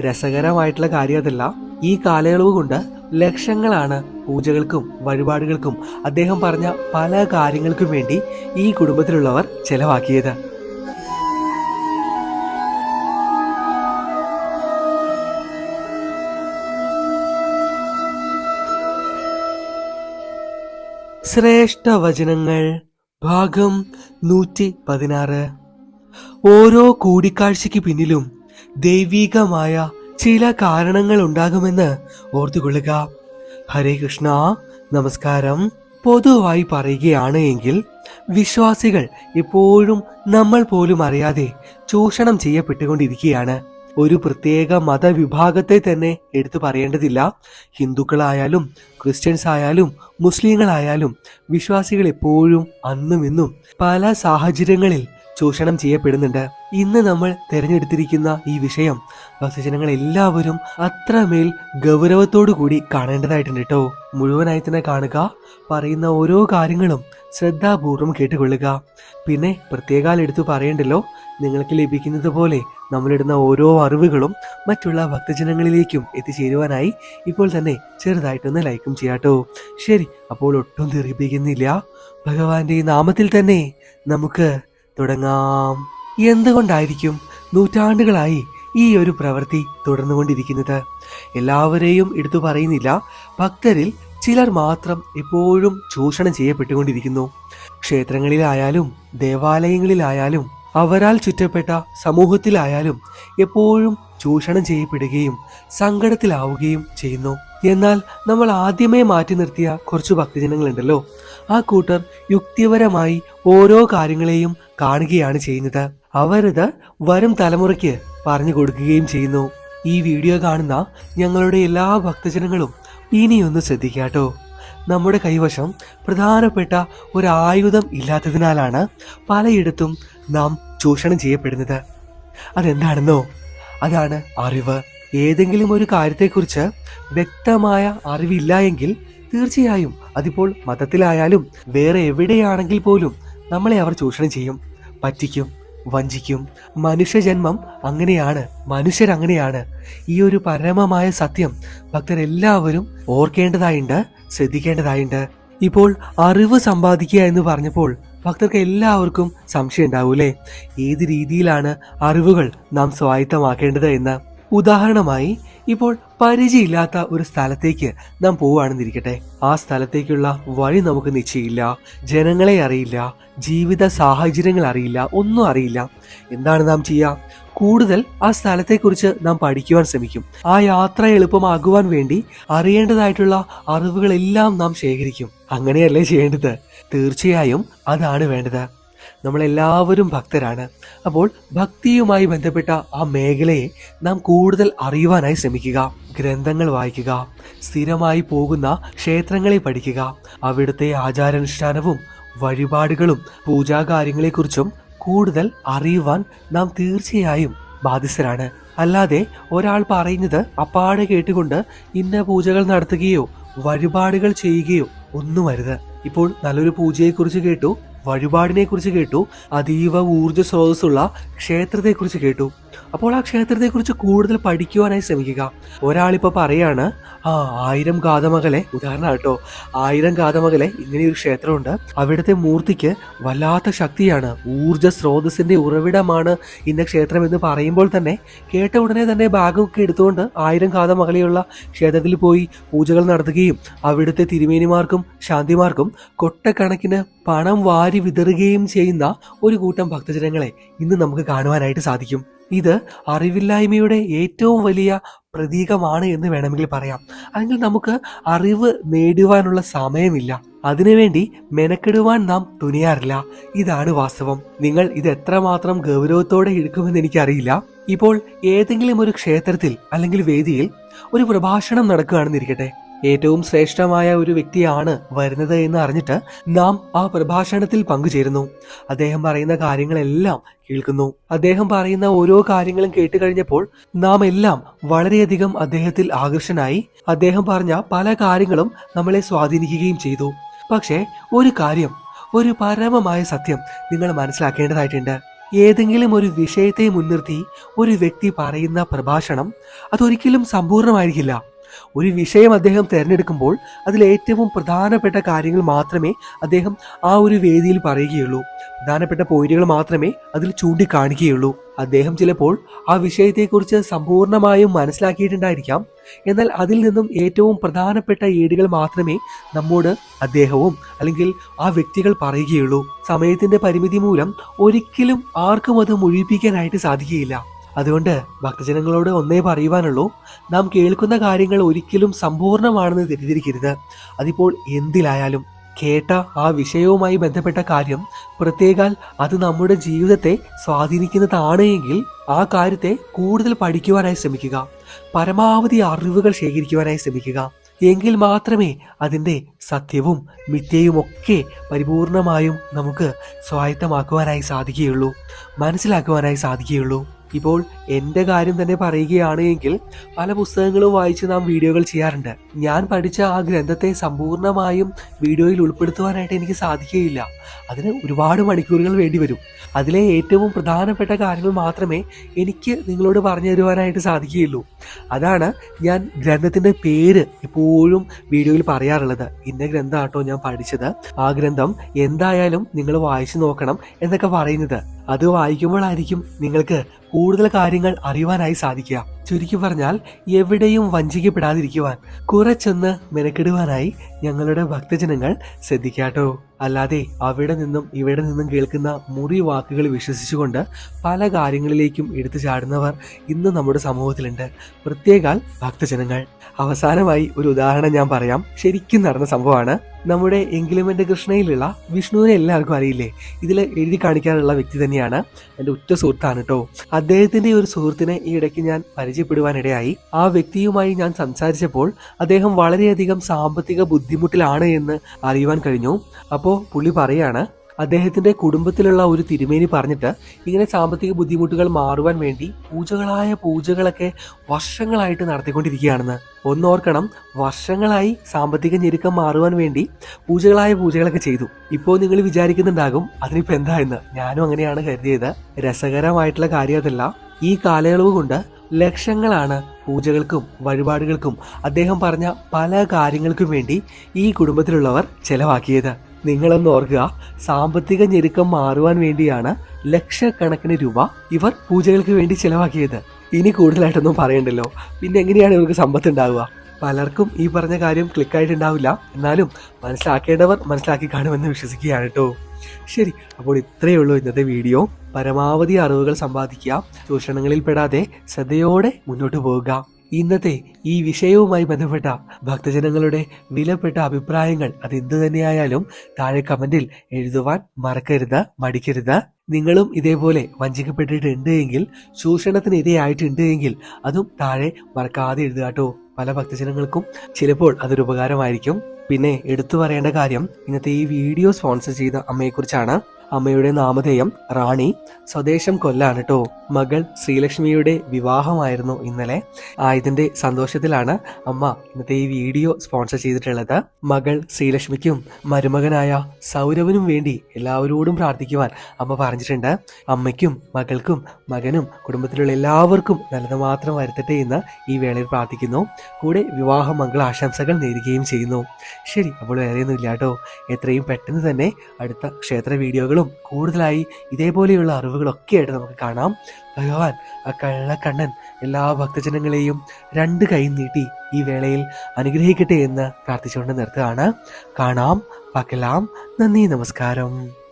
രസകരമായിട്ടുള്ള കാര്യം അതല്ല ഈ കാലയളവ് കൊണ്ട് ലക്ഷങ്ങളാണ് പൂജകൾക്കും വഴിപാടുകൾക്കും അദ്ദേഹം പറഞ്ഞ പല കാര്യങ്ങൾക്കും വേണ്ടി ഈ കുടുംബത്തിലുള്ളവർ ചെലവാക്കിയത്. ശ്രേഷ്ഠ വചനങ്ങൾ ഭാഗം നൂറ്റി പതിനാറ് ഓരോ കൂടിക്കാഴ്ചയ്ക്ക് പിന്നിലും ദൈവീകമായ ചില കാരണങ്ങൾ ഉണ്ടാകുമെന്ന് ഓർത്തുകൊള്ളുക. ഹരേ കൃഷ്ണ നമസ്കാരം. പൊതുവായി പറയുകയാണ് എങ്കിൽ വിശ്വാസികൾ ഇപ്പോഴും നമ്മൾ പോലും അറിയാതെ ചൂഷണം ചെയ്യപ്പെട്ടുകൊണ്ടിരിക്കുകയാണ്. ഒരു പ്രത്യേക മതവിഭാഗത്തെ തന്നെ എടുത്തു പറയേണ്ടതില്ല. ഹിന്ദുക്കളായാലും ക്രിസ്ത്യൻസ് ആയാലും മുസ്ലിങ്ങളായാലും വിശ്വാസികൾ എപ്പോഴും അന്നും ഇന്നും പല സാഹചര്യങ്ങളിൽ ചൂഷണം ചെയ്യപ്പെടുന്നുണ്ട്. ഇന്ന് നമ്മൾ തിരഞ്ഞെടുത്തിരിക്കുന്ന ഈ വിഷയം ഭക്തജനങ്ങൾ എല്ലാവരും അത്രമേൽ ഗൗരവത്തോടു കൂടി കാണേണ്ടതായിട്ടുണ്ട് കേട്ടോ. മുഴുവനായി തന്നെ കാണുക പറയുന്ന ഓരോ കാര്യങ്ങളും ശ്രദ്ധാപൂർവം കേട്ടുകൊള്ളുക. പിന്നെ പ്രത്യേകാൽ എടുത്തു പറയണ്ടല്ലോ നിങ്ങൾക്ക് ലഭിക്കുന്നത് പോലെ നമ്മളിടുന്ന ഓരോ അറിവുകളും മറ്റുള്ള ഭക്തജനങ്ങളിലേക്കും എത്തിച്ചേരുവാനായി ഇപ്പോൾ തന്നെ ചെറുതായിട്ടൊന്ന് ലൈക്കും ചെയ്യാട്ടോ ശരി അപ്പോൾ ഒട്ടും തെറിപ്പിക്കുന്നില്ല. ഭഗവാന്റെ നാമത്തിൽ തന്നെ നമുക്ക് തുടങ്ങാം. എന്തുകൊണ്ടായിരിക്കും നൂറ്റാണ്ടുകളായി ഈ ഒരു പ്രവൃത്തി തുടർന്നുകൊണ്ടിരിക്കുന്നത്? എല്ലാവരെയും എടുത്തു പറയുന്നില്ല. ഭക്തരിൽ ചിലർ മാത്രം എപ്പോഴും ചൂഷണം ചെയ്യപ്പെട്ടുകൊണ്ടിരിക്കുന്നു. ക്ഷേത്രങ്ങളിലായാലും ദേവാലയങ്ങളിലായാലും അവരാൽ ചുറ്റപ്പെട്ട സമൂഹത്തിലായാലും എപ്പോഴും ചൂഷണം ചെയ്യപ്പെടുകയും സങ്കടത്തിലാവുകയും ചെയ്യുന്നു. എന്നാൽ നമ്മൾ ആദ്യമേ മാറ്റി നിർത്തിയ കുറച്ച് ഭക്തജനങ്ങളുണ്ടല്ലോ. ആ കൂട്ടർ യുക്തിപരമായി ഓരോ കാര്യങ്ങളെയും കാണുകയാണ് ചെയ്യുന്നത്. അവരത് വരും തലമുറയ്ക്ക് പറഞ്ഞു കൊടുക്കുകയും ചെയ്യുന്നു. ഈ വീഡിയോ കാണുന്ന ഞങ്ങളുടെ എല്ലാ ഭക്തജനങ്ങളും ഇനിയൊന്ന് ശ്രദ്ധിക്കാട്ടോ നമ്മുടെ കൈവശം പ്രധാനപ്പെട്ട ഒരു ആയുധം ഇല്ലാത്തതിനാലാണ് പലയിടത്തും നാം ചൂഷണം ചെയ്യപ്പെടുന്നത്. അതെന്താണെന്നോ? അതാണ് അറിവ്. ഏതെങ്കിലും ഒരു കാര്യത്തെക്കുറിച്ച് വ്യക്തമായ അറിവില്ല എങ്കിൽ തീർച്ചയായും അതിപ്പോൾ മതത്തിലായാലും വേറെ എവിടെയാണെങ്കിൽ പോലും നമ്മളെ അവർ ചൂഷണം ചെയ്യും പറ്റിക്കും വഞ്ചിക്കും. മനുഷ്യജന്മം അങ്ങനെയാണ് മനുഷ്യരങ്ങനെയാണ്. ഈ ഒരു പരമമായ സത്യം ഭക്തരെല്ലാവരും ഓർക്കേണ്ടതായുണ്ട് ശ്രദ്ധിക്കേണ്ടതായുണ്ട്. ഇപ്പോൾ അറിവ് സമ്പാദിക്കുക എന്ന് പറഞ്ഞപ്പോൾ ഭക്തർക്ക് എല്ലാവർക്കും സംശയം ഉണ്ടാവൂലേ? ഏത് രീതിയിലാണ് അറിവുകൾ നാം സ്വായത്തമാക്കേണ്ടത് എന്ന്? ഉദാഹരണമായി ഇപ്പോൾ പരിചയമില്ലാത്ത ഒരു സ്ഥലത്തേക്ക് നാം പോവുകയാണെന്നിരിക്കട്ടെ. ആ സ്ഥലത്തേക്കുള്ള വഴി നമുക്ക് നിശ്ചയില്ല ജനങ്ങളെ അറിയില്ല. ജീവിത സാഹചര്യങ്ങൾ അറിയില്ല. ഒന്നും അറിയില്ല. എന്താണ് നാം ചെയ്യുക? കൂടുതൽ ആ സ്ഥലത്തെക്കുറിച്ച് നാം പഠിക്കുവാൻ ശ്രമിക്കും. ആ യാത്ര എളുപ്പമാകുവാൻ വേണ്ടി അറിയേണ്ടതായിട്ടുള്ള അറിവുകളെല്ലാം നാം ശേഖരിക്കും. അങ്ങനെയല്ലേ ചെയ്യേണ്ടത്? തീർച്ചയായും അതാണ് വേണ്ടത്. നമ്മളെല്ലാവരും ഭക്തരാണ്. അപ്പോൾ ഭക്തിയുമായി ബന്ധപ്പെട്ട ആ മേഖലയെ നാം കൂടുതൽ അറിയുവാനായി ശ്രമിക്കുക ഗ്രന്ഥങ്ങൾ വായിക്കുക സ്ഥിരമായി പോകുന്ന ക്ഷേത്രങ്ങളെ പഠിക്കുക അവിടുത്തെ ആചാരാനുഷ്ഠാനവും വഴിപാടുകളും പൂജാകാര്യങ്ങളെക്കുറിച്ചും കൂടുതൽ അറിയുവാൻ നാം തീർച്ചയായും ബാധ്യസ്ഥരാണ്. അല്ലാതെ ഒരാൾ പറയുന്നത് അപ്പാടെ കേട്ടുകൊണ്ട് ഇന്ന പൂജകൾ നടത്തുകയോ വഴിപാടുകൾ ചെയ്യുകയോ ഒന്നും വരുത് ഇപ്പോൾ നല്ലൊരു പൂജയെക്കുറിച്ച് കേട്ടു വഴിപാടിനെ കുറിച്ച് കേട്ടു അതീവ ഊർജ സ്രോതസ്സുള്ള ക്ഷേത്രത്തെ കുറിച്ച് കേട്ടു. അപ്പോൾ ആ ക്ഷേത്രത്തെ കുറിച്ച് കൂടുതൽ പഠിക്കുവാനായി ശ്രമിക്കുക. ഒരാളിപ്പോൾ പറയാണ് ആ ആയിരം ഗാതമകലെ ഉദാഹരണം കേട്ടോ ആയിരം ഗാതമകലെ ഇങ്ങനെയൊരു ക്ഷേത്രമുണ്ട്. അവിടുത്തെ മൂർത്തിക്ക് വല്ലാത്ത ശക്തിയാണ്. ഊർജ സ്രോതസ്സിന്റെ ഉറവിടമാണ് ഇന്ന ക്ഷേത്രം എന്ന് പറയുമ്പോൾ തന്നെ കേട്ട ഉടനെ തന്നെ ബാഗൊക്കെ എടുത്തുകൊണ്ട് ആയിരം ഗാതമകലെയുള്ള ക്ഷേത്രത്തിൽ പോയി പൂജകൾ നടത്തുകയും അവിടുത്തെ തിരുമേനിമാർക്കും ശാന്തിമാർക്കും കൊട്ടക്കണക്കിന് പണം വാരി വിതറുകയും ചെയ്യുന്ന ഒരു കൂട്ടം ഭക്തജനങ്ങളെ ഇന്ന് നമുക്ക് കാണുവാനായിട്ട് സാധിക്കും. ഇത് അറിവില്ലായ്മയുടെ ഏറ്റവും വലിയ പ്രതീകമാണ് എന്ന് വേണമെങ്കിൽ പറയാം. അല്ലെങ്കിൽ നമുക്ക് അറിവ് നേടുവാനുള്ള സമയമില്ല. അതിനുവേണ്ടി മെനക്കെടുവാൻ നാം തുനിയാറില്ല. ഇതാണ് വാസ്തവം. നിങ്ങൾ ഇത് എത്രമാത്രം ഗൗരവത്തോടെ എടുക്കുമെന്ന് എനിക്കറിയില്ല. ഇപ്പോൾ ഏതെങ്കിലും ഒരു ക്ഷേത്രത്തിൽ അല്ലെങ്കിൽ വേദിയിൽ ഒരു പ്രഭാഷണം നടക്കുകയാണെന്നിരിക്കട്ടെ. ഏറ്റവും ശ്രേഷ്ഠമായ ഒരു വ്യക്തിയാണ് വരുന്നത് എന്ന് അറിഞ്ഞിട്ട് നാം ആ പ്രഭാഷണത്തിൽ പങ്കുചേരുന്നു. അദ്ദേഹം പറയുന്ന കാര്യങ്ങളെല്ലാം കേൾക്കുന്നു. അദ്ദേഹം പറയുന്ന ഓരോ കാര്യങ്ങളും കേട്ട് കഴിഞ്ഞപ്പോൾ നാം എല്ലാം വളരെയധികം അദ്ദേഹത്തിൽ ആകർഷനായി അദ്ദേഹം പറഞ്ഞ പല കാര്യങ്ങളും നമ്മളെ സ്വാധീനിക്കുകയും ചെയ്തു. പക്ഷേ ഒരു കാര്യം ഒരു പരമമായ സത്യം നിങ്ങൾ മനസ്സിലാക്കേണ്ടതായിട്ടുണ്ട്. ഏതെങ്കിലും ഒരു വിഷയത്തെ മുൻനിർത്തി ഒരു വ്യക്തി പറയുന്ന പ്രഭാഷണം അതൊരിക്കലും സമ്പൂർണമായിരിക്കില്ല ഒരു വിഷയം അദ്ദേഹം തിരഞ്ഞെടുക്കുമ്പോൾ അതിൽ ഏറ്റവും പ്രധാനപ്പെട്ട കാര്യങ്ങൾ മാത്രമേ അദ്ദേഹം ആ ഒരു വേദിയിൽ പറയുകയുള്ളൂ. പ്രധാനപ്പെട്ട പോയിന്റുകൾ മാത്രമേ അതിൽ ചൂണ്ടിക്കാണിക്കുകയുള്ളൂ. അദ്ദേഹം ചിലപ്പോൾ ആ വിഷയത്തെക്കുറിച്ച് സമ്പൂർണമായും മനസ്സിലാക്കിയിട്ടുണ്ടായിരിക്കാം. എന്നാൽ അതിൽ നിന്നും ഏറ്റവും പ്രധാനപ്പെട്ട ഏടുകൾ മാത്രമേ നമ്മോട് അദ്ദേഹവും അല്ലെങ്കിൽ ആ വ്യക്തികൾ പറയുകയുള്ളൂ. സമയത്തിന്റെ പരിമിതി മൂലം ഒരിക്കലും ആർക്കും അത് മുഴിപ്പിക്കാനായിട്ട് സാധിക്കുകയില്ല. അതുകൊണ്ട് ഭക്തജനങ്ങളോട് ഒന്നേ പറയുവാനുള്ളൂ. നാം കേൾക്കുന്ന കാര്യങ്ങൾ ഒരിക്കലും സമ്പൂർണമാണെന്ന് തെറ്റിദ്ധരിക്കരുത്. അതിപ്പോൾ എന്തിലായാലും കേട്ട ആ വിഷയവുമായി ബന്ധപ്പെട്ട കാര്യം പ്രത്യേകാൽ അത് നമ്മുടെ ജീവിതത്തെ സ്വാധീനിക്കുന്നതാണ് എങ്കിൽ ആ കാര്യത്തെ കൂടുതൽ പഠിക്കുവാനായി ശ്രമിക്കുക. പരമാവധി അറിവുകൾ ശേഖരിക്കുവാനായി ശ്രമിക്കുക. എങ്കിൽ മാത്രമേ അതിന്റെ സത്യവും മിഥ്യയുമൊക്കെ പരിപൂർണമായും നമുക്ക് സ്വായത്തമാക്കുവാനായി സാധിക്കുകയുള്ളൂ. മനസ്സിലാക്കുവാനായി സാധിക്കുകയുള്ളൂ. ഇപ്പോൾ എന്റെ കാര്യം തന്നെ പറയുകയാണ് എങ്കിൽ പല പുസ്തകങ്ങളും വായിച്ച് നാം വീഡിയോകൾ ചെയ്യാറുണ്ട്. ഞാൻ പഠിച്ച ആ ഗ്രന്ഥത്തെ സമ്പൂർണമായും വീഡിയോയിൽ ഉൾപ്പെടുത്തുവാനായിട്ട് എനിക്ക് സാധിക്കുകയില്ല. അതിന് ഒരുപാട് മണിക്കൂറുകൾ വേണ്ടി വരും. അതിലെ ഏറ്റവും പ്രധാനപ്പെട്ട കാര്യങ്ങൾ മാത്രമേ എനിക്ക് നിങ്ങളോട് പറഞ്ഞു തരുവാനായിട്ട് സാധിക്കുകയുള്ളൂ. അതാണ് ഞാൻ ഗ്രന്ഥത്തിന്റെ പേര് എപ്പോഴും വീഡിയോയിൽ പറയാറുള്ളത്. ഇന്ന ഗ്രന്ഥമാട്ടോ ഞാൻ പഠിച്ചത്. ആ ഗ്രന്ഥം എന്തായാലും നിങ്ങൾ വായിച്ചു നോക്കണം എന്നൊക്കെ പറയുന്നത്. അത് വായിക്കുമ്പോഴായിരിക്കും നിങ്ങൾക്ക് കൂടുതൽ കാര്യങ്ങൾ അറിയുവാനായി സാധിക്കുക. ചുരുക്കി പറഞ്ഞാൽ എവിടെയും വഞ്ചിക്കപ്പെടാതിരിക്കുവാൻ കുറച്ചൊന്ന് മെനക്കെടുവാനായി ഞങ്ങളുടെ ഭക്തജനങ്ങൾ ശ്രദ്ധിക്കാട്ടോ അല്ലാതെ അവിടെ നിന്നും ഇവിടെ നിന്നും കേൾക്കുന്ന മുറി വാക്കുകൾ വിശ്വസിച്ചുകൊണ്ട് പല കാര്യങ്ങളിലേക്കും എടുത്തു ചാടുന്നവർ ഇന്ന് നമ്മുടെ സമൂഹത്തിലുണ്ട്. പ്രത്യേകാൽ ഭക്തജനങ്ങൾ. അവസാനമായി ഒരു ഉദാഹരണം ഞാൻ പറയാം. ശരിക്കും നടന്ന സംഭവമാണ് നമ്മുടെ എങ്കിലുമെന്റ് കൃഷ്ണയിലുള്ള വിഷ്ണുവിനെ എല്ലാവർക്കും അറിയില്ലേ? ഇതിൽ എഴുതി കാണിക്കാനുള്ള വ്യക്തി തന്നെയാണ് എന്റെ ഉറ്റ സുഹൃത്താണ് കേട്ടോ. അദ്ദേഹത്തിന്റെ ഒരു സുഹൃത്തിനെ ഈ ഇടയ്ക്ക് ഞാൻ പരിചയപ്പെടുവാനിടയായി. ആ വ്യക്തിയുമായി ഞാൻ സംസാരിച്ചപ്പോൾ അദ്ദേഹം വളരെയധികം സാമ്പത്തിക ബുദ്ധിമുട്ടിലാണ് എന്ന് അറിയുവാൻ കഴിഞ്ഞു. അപ്പോൾ പുള്ളി പറയാണ് അദ്ദേഹത്തിന്റെ കുടുംബത്തിലുള്ള ഒരു തിരുമേനി പറഞ്ഞിട്ട് ഇങ്ങനെ സാമ്പത്തിക ബുദ്ധിമുട്ടുകൾ മാറുവാൻ വേണ്ടി പൂജകളായ പൂജകളൊക്കെ വർഷങ്ങളായിട്ട് നടത്തിക്കൊണ്ടിരിക്കുകയാണെന്ന്. ഒന്നോർക്കണം വർഷങ്ങളായി സാമ്പത്തിക ഞെരുക്കം മാറുവാൻ വേണ്ടി പൂജകളായ പൂജകളൊക്കെ ചെയ്തു. ഇപ്പോൾ നിങ്ങൾ വിചാരിക്കുന്നുണ്ടാകും അതിനിപ്പോ എന്താ എന്ന്. ഞാനും അങ്ങനെയാണ് കരുതിയത്. രസകരമായിട്ടുള്ള കാര്യം അതല്ല. ഈ കാലയളവ് കൊണ്ട് ലക്ഷങ്ങളാണ് പൂജകൾക്കും വഴിപാടുകൾക്കും അദ്ദേഹം പറഞ്ഞ പല കാര്യങ്ങൾക്കും വേണ്ടി ഈ കുടുംബത്തിലുള്ളവർ ചെലവാക്കിയത്. നിങ്ങളൊന്ന് ഓർക്കുക സാമ്പത്തിക ഞെരുക്കം മാറുവാൻ വേണ്ടിയാണ് ലക്ഷക്കണക്കിന് രൂപ ഇവർ പൂജകൾക്ക് വേണ്ടി ചിലവാക്കിയത്. ഇനി കൂടുതലായിട്ടൊന്നും പറയണ്ടല്ലോ. പിന്നെ എങ്ങനെയാണ് ഇവർക്ക് സമ്പത്ത് ഉണ്ടാവുക? പലർക്കും ഈ പറഞ്ഞ കാര്യം ക്ലിക്കായിട്ടുണ്ടാവില്ല എന്നാലും മനസ്സിലാക്കേണ്ടവർ മനസ്സിലാക്കി കാണുമെന്ന് വിശ്വസിക്കുകയാണ് കേട്ടോ. ശരി അപ്പോൾ ഇത്രയേ ഉള്ളൂ ഇന്നത്തെ വീഡിയോ. പരമാവധി അറിവുകൾ സമ്പാദിക്കുക. ചൂഷണങ്ങളിൽ പെടാതെ ശ്രദ്ധയോടെ മുന്നോട്ട് പോവുക. ഇന്നത്തെ ഈ വിഷയവുമായി ബന്ധപ്പെട്ട ഭക്തജനങ്ങളുടെ വിലപ്പെട്ട അഭിപ്രായങ്ങൾ അത് എന്തു തന്നെയായാലും താഴെ കമന്റിൽ എഴുതുവാൻ മറക്കരുത് മടിക്കരുത്. നിങ്ങളും ഇതേപോലെ വഞ്ചിക്കപ്പെട്ടിട്ടുണ്ട് എങ്കിൽ ചൂഷണത്തിന് ഇരയായിട്ടുണ്ട് എങ്കിൽ അതും താഴെ മറക്കാതെ എഴുതുക പല ഭക്തജനങ്ങൾക്കും ചിലപ്പോൾ അതൊരു ഉപകാരമായിരിക്കും. പിന്നെ എടുത്തു പറയേണ്ട കാര്യം ഇന്നത്തെ ഈ വീഡിയോ സ്പോൺസർ ചെയ്ത അമ്മയെക്കുറിച്ചാണ്. അമ്മയുടെ നാമധേയം റാണി. സ്വദേശം കൊല്ലാണ് കേട്ടോ മകൾ ശ്രീലക്ഷ്മിയുടെ വിവാഹമായിരുന്നു ഇന്നലെ. ആ ഇതിന്റെ സന്തോഷത്തിലാണ് അമ്മ ഇന്നത്തെ ഈ വീഡിയോ സ്പോൺസർ ചെയ്തിട്ടുള്ളത്. മകൾ ശ്രീലക്ഷ്മിക്കും മരുമകനായ സൗരവനും വേണ്ടി എല്ലാവരോടും പ്രാർത്ഥിക്കുവാൻ അമ്മ പറഞ്ഞിട്ടുണ്ട്. അമ്മയ്ക്കും മകൾക്കും മകനും കുടുംബത്തിലുള്ള എല്ലാവർക്കും നല്ലത് മാത്രം വരുത്തട്ടെ എന്ന് ഈ വേളയിൽ പ്രാർത്ഥിക്കുന്നു. കൂടെ വിവാഹ മംഗളാശംസകൾ നേരുകയും ചെയ്യുന്നു. ശരി അപ്പോൾ വേറെയൊന്നും ഇല്ല കേട്ടോ. എത്രയും പെട്ടെന്ന് തന്നെ അടുത്ത ക്ഷേത്ര വീഡിയോകളും കൂടുതലായി ഇതേപോലെയുള്ള അറിവുകളൊക്കെ ആയിട്ട് നമുക്ക് കാണാം. ഭഗവാൻ ആ കള്ളക്കണ്ണൻ എല്ലാ ഭക്തജനങ്ങളെയും രണ്ട് കൈ നീട്ടി ഈ വേളയിൽ അനുഗ്രഹിക്കട്ടെ എന്ന് പ്രാർത്ഥിച്ചുകൊണ്ട് നിർത്തുകയാണ്. കാണാം പകലാം നന്ദി നമസ്കാരം.